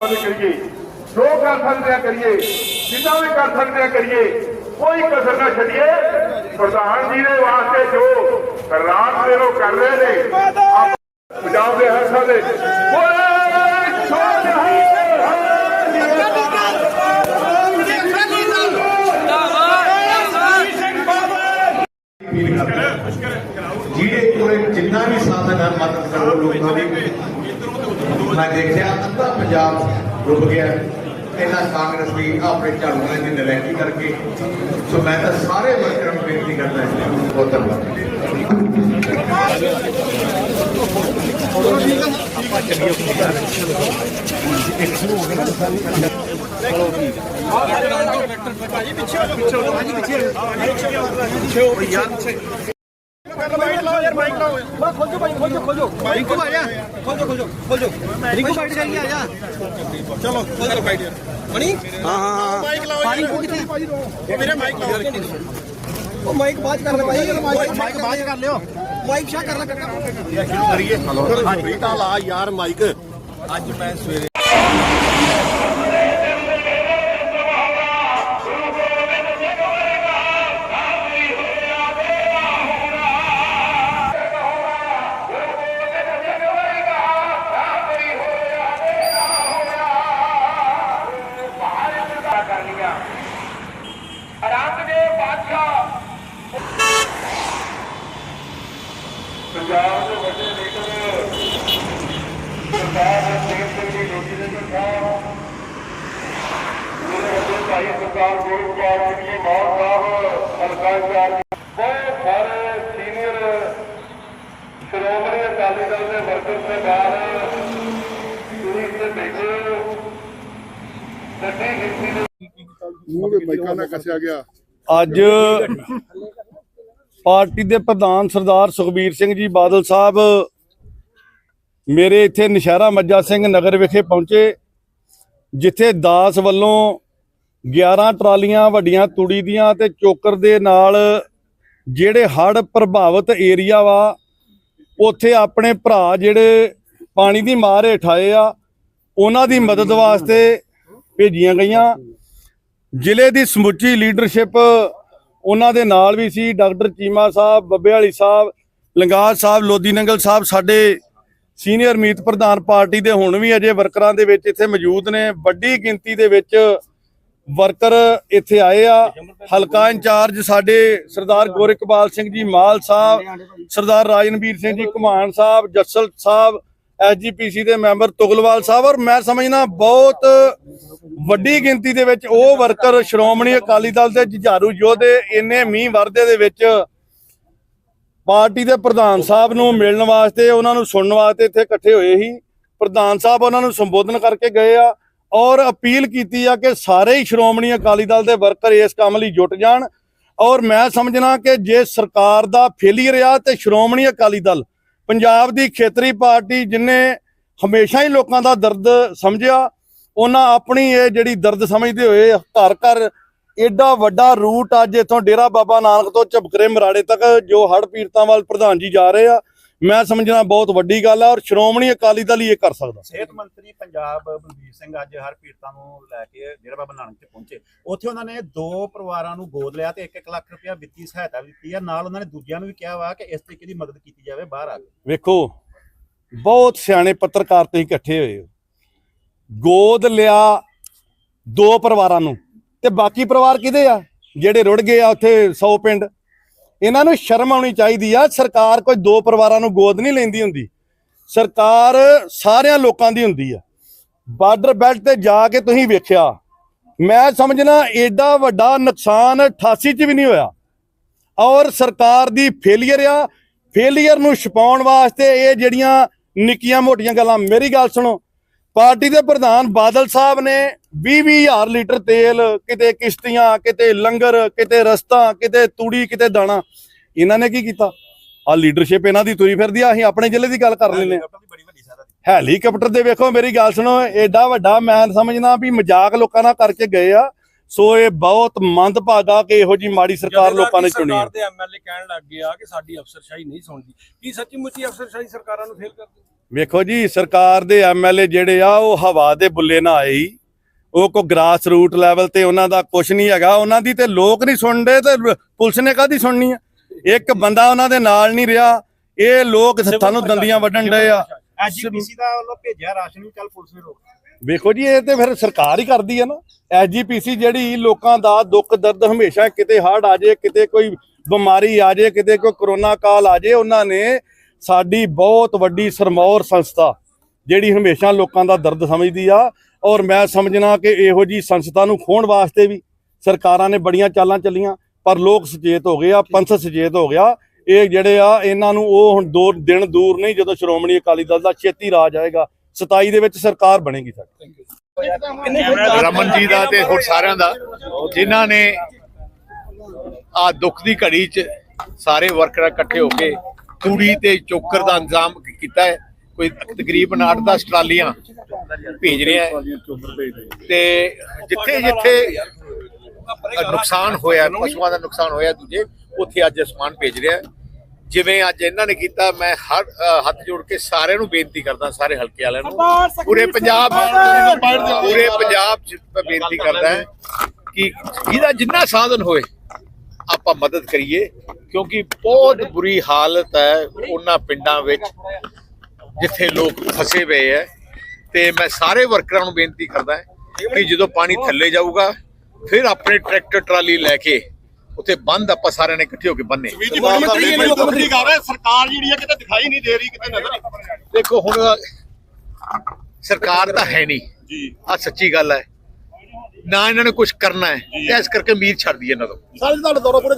ਮਦਦ ਕਰੀਏ ਜੋ ਕਰ ਸਕਦੇ ਆ ਕਰੀਏ ਜਿੰਨਾ ਵੀ ਕਰ ਸਕਦੇ ਆ ਕਰੀਏ ਕੋਈ ਕਸਰ ਨਾ ਛੱਡੀਏ ਪ੍ਰਧਾਨ ਜੀ ਦੇ ਵਾਸਤੇ ਜੋ ਰਾਤ ਦੇ ਲੋ ਕਰ ਰਹੇ ਨੇ ਆਪ- ਪੰਜਾਬ ਦੇ ਹਰ ਸਾਲੇ ਬੋਲੇ ਅਪੀਲ ਕਰਦਾ ਜਿਹੜੇ ਕੋਲੇ ਜਿੰਨਾ ਵੀ ਸਾਧਨ ਹੈ ਮਦਦ ਕਰੋ ਲੋਕਾਂ ਦੀ ਮੈਂ ਦੇਖਿਆ ਅੱਧਾ ਪੰਜਾਬ ਡੁੱਬ ਗਿਆ। ਇਹਨਾਂ ਕਾਂਗਰਸ ਦੀ ਆਪਣੇ ਝਾੜੂ ਦੀ ਨਲੈਕੀ ਕਰਕੇ। ਸੋ ਮੈਂ ਤਾਂ ਸਾਰੇ ਵਰਕਰਾਂ ਨੂੰ ਬੇਨਤੀ ਕਰਦਾ ਹਾਂ ਬਹੁਤ ਧੰਨਵਾਦ। ਰਿੰਕੂ ਆ ਜਾ। ਖੋਜੋ ਖੋਜੋ ਖੋਜੋ ਰਿੰਕੂ ਬਾਈਟ ਕਰੀ ਆ ਜਾ। ਚਲੋ ਚਲੋ ਬਾਈਟ ਮਣੀ ਹਾਂ ਹਾਂ ਹਾਂ। ਮਾਈਕ ਲਾਓ ਰਿੰਕੂ ਕਿੱਥੇ? ਉਹ ਮੇਰੇ ਮਾਈਕ ਲਾਓ। ਉਹ ਮਾਈਕ ਬਾਅਦ ਕਰ ਲੈ ਭਾਈ ਮਾਈਕ ਬਾਅਦ ਕਰ ਲਿਓ। ਮਾਈਕ ਸ਼ਾ ਕਰ ਲੈ ਬੀਟਾ ਲਾ ਯਾਰ ਮਾਈਕ। ਅੱਜ ਮੈਂ ਸਵੇਰੇ ਭਾਈ ਸਰਦਾਰ ਗੋਰਖਪਾਲ ਸਿੰਘ ਜੀ ਮਾਨ ਸਾਹਿਬ ਹਲਕਾ ਇੰਚਾਰਜ ਬਹੁਤ ਸਾਰੇ ਸੀਨੀਅਰ ਸ਼੍ਰੋਮਣੀ ਅਕਾਲੀ ਦਲ ਦੇ ਵਰਕਰ ਸਰਦਾਰ ਤੁਸੀਂ ਇੱਥੇ ਬੈਠੇ ਹੋ ਵੱਡੀ ਗਿਣਤੀ ਦੇ ਮੂੰਹ ਦੇ ਮਾਈਕਾਂ ਨਾਲ ਕੱਸਿਆ ਗਿਆ। ਅੱਜ ਪਾਰਟੀ ਦੇ ਪ੍ਰਧਾਨ ਸਰਦਾਰ ਸੁਖਬੀਰ ਸਿੰਘ ਜੀ ਬਾਦਲ ਸਾਹਿਬ ਮੇਰੇ ਇੱਥੇ ਨਸ਼ਹਿਰਾ ਮੱਜਾ ਸਿੰਘ ਨਗਰ ਵਿਖੇ ਪਹੁੰਚੇ ਜਿੱਥੇ ਦਾਸ ਵੱਲੋਂ 11 ਟਰਾਲੀਆਂ ਵੱਡੀਆਂ ਤੂੜੀ ਦੀਆਂ ਤੇ ਚੋਕਰ ਦੇ ਨਾਲ ਜਿਹੜੇ ਹੜ੍ਹ ਪ੍ਰਭਾਵਿਤ ਏਰੀਆ ਵਾ, ਉੱਥੇ ਆਪਣੇ ਭਰਾ ਜਿਹੜੇ ਪਾਣੀ ਦੀ ਮਾਰ ਹੇਠ ਆਏ ਆ, ਉਹਨਾਂ ਦੀ ਮਦਦ ਵਾਸਤੇ ਭੇਜੀਆਂ ਗਈਆਂ। ਜ਼ਿਲ੍ਹੇ ਦੀ ਸਮੁੱਚੀ ਲੀਡਰਸ਼ਿਪ ਉਹਨਾਂ ਦੇ ਨਾਲ ਵੀ ਸੀ, ਡਾਕਟਰ ਚੀਮਾ ਸਾਹਿਬ, ਬੱਬੇ ਵਾਲੀ ਸਾਹਿਬ ਲੰਗਾਜ ਸਾਹਿਬ ਲੋਦੀ ਨੰਗਲ ਸਾਹਿਬ, ਸਾਡੇ ਸੀਨੀਅਰ ਮੀਤ ਪ੍ਰਧਾਨ ਪਾਰਟੀ ਦੇ ਹੁਣ ਵੀ ਅਜੇ ਵਰਕਰਾਂ ਦੇ ਵਿੱਚ ਇੱਥੇ ਮੌਜੂਦ ਨੇ। ਵੱਡੀ ਗਿਣਤੀ ਦੇ ਵਿੱਚ ਵਰਕਰ ਇੱਥੇ ਆਏ ਆ। ਹਲਕਾ ਇੰਚਾਰਜ ਸਾਡੇ ਸਰਦਾਰ ਗੋਰਖਪਾਲ ਸਿੰਘ ਜੀ ਮਾਲ ਸਾਹਿਬ, ਸਰਦਾਰ ਰਾਜਨਵੀਰ ਸਿੰਘ ਜੀ ਘੁਮਾਣ ਸਾਹਿਬ, ਜੱਸਲ ਸਾਹਿਬ, ਐਸਜੀਪੀਸੀ ਦੇ ਮੈਂਬਰ ਤੁਗਲਵਾਲ ਸਾਹਿਬ। ਔਰ ਮੈਂ ਸਮਝਣਾ ਬਹੁਤ ਵੱਡੀ ਗਿਣਤੀ ਦੇ ਵਿੱਚ ਉਹ ਵਰਕਰ ਸ਼੍ਰੋਮਣੀ ਅਕਾਲੀ ਦਲ ਦੇ ਜੁਝਾਰੂ ਯੋਧੇ, ਇੰਨੇ ਮੀਂਹ ਵਰਦੇ ਦੇ ਵਿੱਚ ਪਾਰਟੀ ਦੇ ਪ੍ਰਧਾਨ ਸਾਹਿਬ ਨੂੰ ਮਿਲਣ ਵਾਸਤੇ, ਉਹਨਾਂ ਨੂੰ ਸੁਣਨ ਵਾਸਤੇ ਇੱਥੇ ਇਕੱਠੇ ਹੋਏ ਸੀ। ਪ੍ਰਧਾਨ ਸਾਹਿਬ ਉਹਨਾਂ ਨੂੰ ਸੰਬੋਧਨ ਕਰਕੇ ਗਏ ਆ। ਔਰ ਅਪੀਲ ਕੀਤੀ ਆ ਕਿ ਸਾਰੇ ਹੀ ਸ਼੍ਰੋਮਣੀ ਅਕਾਲੀ ਦਲ ਦੇ ਵਰਕਰ ਇਸ ਕੰਮ ਲਈ ਜੁਟ ਜਾਣ ਔਰ ਮੈਂ ਸਮਝਣਾ ਕਿ ਜੇ ਸਰਕਾਰ ਦਾ ਫੇਲੀਅਰ ਆ ਤੇ ਸ਼੍ਰੋਮਣੀ ਅਕਾਲੀ ਦਲ, ਪੰਜਾਬ ਦੀ ਖੇਤਰੀ ਪਾਰਟੀ ਜਿਨੇ ਹਮੇਸ਼ਾ ਹੀ ਲੋਕਾਂ ਦਾ ਦਰਦ ਸਮਝਿਆ, ਉਹਨਾਂ ਆਪਣੀ ਇਹ ਜਿਹੜੀ ਦਰਦ ਸਮਝਦੇ ਹੋਏ ਘਰ ਘਰ ਐਡਾ ਵੱਡਾ ਰੂਟ ਅੱਜ ਇਥੋਂ ਡੇਰਾ ਬਾਬਾ ਨਾਨਕ ਤੋਂ ਝਬਕਰੇ ਮਰਾੜੇ ਤੱਕ ਜੋ ਹੜ ਪੀੜਤਾਂ ਵੱਲ ਪ੍ਰਧਾਨ ਜੀ ਜਾ ਰਹੇ ਆ ਮੈਂ ਸਮਝਣਾ ਬਹੁਤ ਵੱਡੀ ਗੱਲ ਆ ਔਰ ਸ਼੍ਰੋਮਣੀ ਅਕਾਲੀ ਦਲ ਹੀ ਇਹ ਕਰ ਸਕਦਾ। ਸਿਹਤ ਮੰਤਰੀ ਪੰਜਾਬ ਬਲਬੀਰ ਸਿੰਘ ਅੱਜ ਹਰ ਪੀੜਤਾਂ ਨੂੰ ਲੈ ਕੇ ਡੇਰਾ ਬਾਬਾ ਨਾਨਕ ਤੇ ਪਹੁੰਚੇ। ਉੱਥੇ ਉਹਨਾਂ ਨੇ ਦੋ ਪਰਿਵਾਰਾਂ ਨੂੰ ਗੋਦ ਲਿਆ ਤੇ 1-1 ਲੱਖ ਰੁਪਇਆ ਵਿੱਤੀ ਸਹਾਇਤਾ ਦਿੱਤੀ ਆ। ਨਾਲ ਉਹਨਾਂ ਨੇ ਦੂਜਿਆਂ ਨੂੰ ਵੀ ਕਿਹਾ ਵਾ ਕਿ ਇਸ ਤਰੀਕੇ ਦੀ ਮਦਦ ਕੀਤੀ ਜਾਵੇ ਬਾਹਰ ਆ ਕੇ। ਵੇਖੋ ਬਹੁਤ ਸਿਆਣੇ ਪੱਤਰਕਾਰ ਤੁਸੀਂ ਇਕੱਠੇ ਹੋਏ ਗੋਦ ਲਿਆ ਦੋ ਪਰਿਵਾਰਾਂ ਨੂੰ ਤੇ ਬਾਕੀ ਪਰਿਵਾਰ ਕਿਹਦੇ ਆ? ਜਿਹੜੇ ਰੁੜ ਗਏ ਆ ਉੱਥੇ 100 ਪਿੰਡ। ਇਹਨਾਂ ਨੂੰ ਸ਼ਰਮ ਆਉਣੀ ਚਾਹੀਦੀ ਆ। ਸਰਕਾਰ ਕੋਈ ਦੋ ਪਰਿਵਾਰਾਂ ਨੂੰ ਗੋਦ ਨਹੀਂ ਲੈਂਦੀ ਹੁੰਦੀ। ਸਰਕਾਰ ਸਾਰਿਆਂ ਲੋਕਾਂ ਦੀ ਹੁੰਦੀ ਆ। ਬਾਰਡਰ ਬੈਲਟ ਤੇ ਜਾ ਕੇ ਤੁਸੀਂ ਵੇਖਿਆ, ਮੈਂ ਸਮਝਣਾ ਐਡਾ ਵੱਡਾ ਨੁਕਸਾਨ 88 ਚ ਵੀ ਨਹੀਂ ਹੋਇਆ। ਔਰ ਸਰਕਾਰ ਦੀ ਫੇਲੀਅਰ ਆ। ਫੇਲੀਅਰ ਨੂੰ ਛਪਾਉਣ ਵਾਸਤੇ ਇਹ ਜਿਹੜੀਆਂ ਨਿੱਕੀਆਂ ਮੋਟੀਆਂ ਗੱਲਾਂ, ਮੇਰੀ ਗੱਲ ਸੁਣੋ। ਪਾਰਟੀ ਦੇ ਪ੍ਰਧਾਨ ਬਾਦਲ ਸਾਹਿਬ ਨੇ 20 ਹਜ਼ਾਰ ਲੀਟਰ ਤੇਲ ਕਿਤੇ ਕਿਸ਼ਤੀਆਂ ਕਿਤੇ ਲੰਗਰ ਕਿਤੇ ਰਸਤਾ ਕਿਤੇ ਤੂੜੀ ਕਿਤੇ ਦਾਣਾ। ਇਹਨਾਂ ਨੇ ਕੀ ਕੀਤਾ? ਆ ਲੀਡਰਸ਼ਿਪ ਇਹਨਾਂ ਦੀ ਤੁਰੀ ਫਿਰਦੀ ਆ ਅਸੀਂ ਆਪਣੇ ਜ਼ਿਲ੍ਹੇ ਦੀ ਗੱਲ ਕਰ ਲੈਨੇ ਹੈਲੀਕਾਪਟਰ ਦੇ ਵੇਖੋ ਮੇਰੀ ਗੱਲ ਸੁਣੋ ਐਡਾ ਵੱਡਾ ਮੈਂ ਸਮਝਣਾ ਵੀ ਮਜ਼ਾਕ ਲੋਕਾਂ ਨਾਲ ਕਰਕੇ ਗਏ ਆ। ਸੋ ਇਹ ਬਹੁਤ ਮੰਦਭਾਗਾ ਕਿ ਇਹੋ ਜੀ ਮਾੜੀ ਸਰਕਾਰ ਲੋਕਾਂ ਨੇ ਚੁਣੀ ਸਰਕਾਰ ਦੇ ਐਮਐਲਏ ਕਹਿਣ ਲੱਗ ਗਿਆ ਕਿ ਸਾਡੀ ਅਫਸਰਸ਼ਾਹੀ ਨਹੀਂ ਸੁਣਦੀ। ਕੀ ਸੱਚੀ ਮੁੱਚੀ ਅਫਸਰਸ਼ਾਹੀ ਸਰਕਾਰਾਂ ਨੂੰ ਫੇਲ ਕਰਦੀ? ਵੇਖੋ ਜੀ ਸਰਕਾਰ ਦੇ ਐਮਐਲਏ ਜਿਹੜੇ ਆ ਉਹ ਹਵਾ ਦੇ ਬੁੱਲੇ ਨਾ ਆਏ ਉਹ ਕੋ ਗ੍ਰਾਸ ਰੂਟ ਲੈਵਲ ਤੇ ਉਹਨਾਂ ਦਾ ਕੁਝ ਨਹੀਂ ਹੈਗਾ। ਉਹਨਾਂ ਦੀ ਤੇ ਲੋਕ ਨਹੀਂ ਸੁਣਦੇ ਤੇ ਪੁਲਿਸ ਨੇ ਕਾਦੀ ਸੁਣਨੀ ਆ? ਇੱਕ ਬੰਦਾ ਉਹਨਾਂ ਦੇ ਨਾਲ ਨਹੀਂ ਰਿਹਾ। ਇਹ ਲੋਕ ਸਾਨੂੰ ਦੰਦੀਆਂ ਵੱਢਣ ਡਏ ਆ। ਐਜੀਪੀਸੀ ਦਾ ਵੱਲੋਂ ਭੇਜਿਆ ਰਾਸ਼ਨ ਕੱਲ ਪੁਲਿਸ ਨੇ ਰੋਕ ਵੇਖੋ ਜੀ ਇਹ ਤੇ ਫਿਰ ਸਰਕਾਰ ਹੀ ਕਰਦੀ ਹੈ ਨਾ। ਐਸਜੀਪੀਸੀ ਜਿਹੜੀ ਲੋਕਾਂ ਦਾ ਦੁੱਖ ਦਰਦ ਹਮੇਸ਼ਾ ਕਿਤੇ ਹੜ੍ਹ ਆ ਜੇ ਕਿਤੇ ਕੋਈ ਬਿਮਾਰੀ ਆ ਜੇ ਕਿਤੇ ਕੋਈ ਕਰੋਨਾ ਕਾਲ ਆ ਜੇ ਉਹਨਾਂ ਨੇ ਸਾਡੀ ਬਹੁਤ ਵੱਡੀ ਸਰਮੌਰ ਸੰਸਥਾ ਜਿਹੜੀ ਹਮੇਸ਼ਾ ਲੋਕਾਂ ਦਾ ਦਰਦ ਸਮਝਦੀ ਆ ਔਰ ਮੈਂ ਸਮਝਣਾ ਕਿ ਇਹੋ ਜੀ ਸੰਸਥਾ ਨੂੰ ਖੋਣ ਵਾਸਤੇ ਵੀ ਸਰਕਾਰਾਂ ਨੇ ਬੜੀਆਂ ਚਾਲਾਂ ਚੱਲੀਆਂ ਪਰ ਲੋਕ ਸੁਚੇਤ ਹੋ ਗਏ ਆ ਪੰਥ ਸੁਚੇਤ ਹੋ ਗਿਆ। ਇਹ ਜਿਹੜੇ ਆ ਇਹਨਾਂ ਨੂੰ ਉਹ ਹੁਣ ਦੋ ਦਿਨ ਦੂਰ ਨਹੀਂ ਜਦੋਂ ਸ਼੍ਰੋਮਣੀ ਅਕਾਲੀ ਦਲ ਦਾ ਛੇਤੀ ਰਾਜ ਆਏਗਾ 27 ਦੇ ਵਿੱਚ ਸਰਕਾਰ ਬਣੇਗੀ ਸਾਡੀ। ਰਮਨ ਜੀ ਦਾ ਤੇ ਹੋਰ ਸਾਰਿਆਂ ਦਾ ਜਿਨ੍ਹਾਂ ਨੇ ਆ ਦੁੱਖ ਦੀ ਘੜੀ 'ਚ ਸਾਰੇ ਵਰਕਰ ਇਕੱਠੇ ਹੋ ਕੇ ਤੂੜੀ ਤੇ ਚੋਕਰ ਦਾ ਇੰਤਜ਼ਾਮ ਕੀਤਾ ਹੈ। ਕੋਈ ਤਕਰੀਬਨ 8-10 ਟਰਾਲੀਆਂ ਭੇਜ ਰਿਹਾ ਹੈ। ਤੇ ਜਿੱਥੇ ਜਿੱਥੇ ਨੁਕਸਾਨ ਹੋਇਆ ਪਸ਼ੂਆਂ ਦਾ ਨੁਕਸਾਨ ਹੋਇਆ ਦੂਜੇ ਉੱਥੇ ਅੱਜ ਸਮਾਨ ਭੇਜ ਰਿਹਾ ਜਿਵੇਂ ਅੱਜ ਇਹਨਾਂ ਨੇ ਕੀਤਾ ਮੈਂ ਹਰ ਹੱਥ ਜੋੜ ਕੇ ਸਾਰਿਆਂ ਨੂੰ ਬੇਨਤੀ ਕਰਦਾ ਸਾਰੇ ਹਲਕੇ ਵਾਲਿਆਂ ਨੂੰ। ਪੂਰੇ ਪੰਜਾਬ ਪੂਰੇ ਪੰਜਾਬ ਚ ਬੇਨਤੀ ਕਰਦਾ ਕਿ ਜਿਹਦਾ ਜਿੰਨਾ ਸਾਧਨ ਹੋਏ ਆਪਾਂ ਮਦਦ ਕਰੀਏ ਕਿਉਂਕਿ ਬਹੁਤ ਬੁਰੀ ਹਾਲਤ ਹੈ ਉਹਨਾਂ ਪਿੰਡਾਂ ਵਿੱਚ ਜਿੱਥੇ ਲੋਕ ਫਸੇ ਹੋਏ ਹੈ। ਤੇ ਮੈਂ ਸਾਰੇ ਵਰਕਰਾਂ ਨੂੰ ਬੇਨਤੀ ਕਰਦਾ ਕਿ ਜਦੋਂ ਪਾਣੀ ਥੱਲੇ ਜਾਊਗਾ ਫਿਰ ਆਪਣੇ ਟਰੈਕਟਰ ਟਰਾਲੀ ਲੈ ਕੇ ਉੱਥੇ ਬੰਦ ਆਪਾਂ ਸਾਰਿਆਂ ਨੇ ਇਕੱਠੇ ਹੋ ਕੇ ਬੰਨੇ। ਸਰਕਾਰ ਜਿਹੜੀ ਹੈ ਕਿਤੇ ਦਿਖਾਈ ਨਹੀਂ ਦੇ ਰਹੀ ਕਿਤੇ ਨਜ਼ਰ ਨਹੀਂ ਦੇਖੋ ਹੁਣ ਸਰਕਾਰ ਤਾਂ ਹੈ ਨਹੀਂ। ਜੀ। ਆ ਸੱਚੀ ਗੱਲ ਹੈ। ਨਾ ਇਹਨਾਂ ਨੇ ਕੁਝ ਕਰਨਾ ਹੈ। ਤੇ ਇਸ ਕਰਕੇ ਉਮੀਦ ਛੱਡਦੀ ਇਹਨਾਂ ਤੋਂ। ਸਾਰੇ ਤੁਹਾਡੇ ਦੌਰਾ ਪੂਰੇ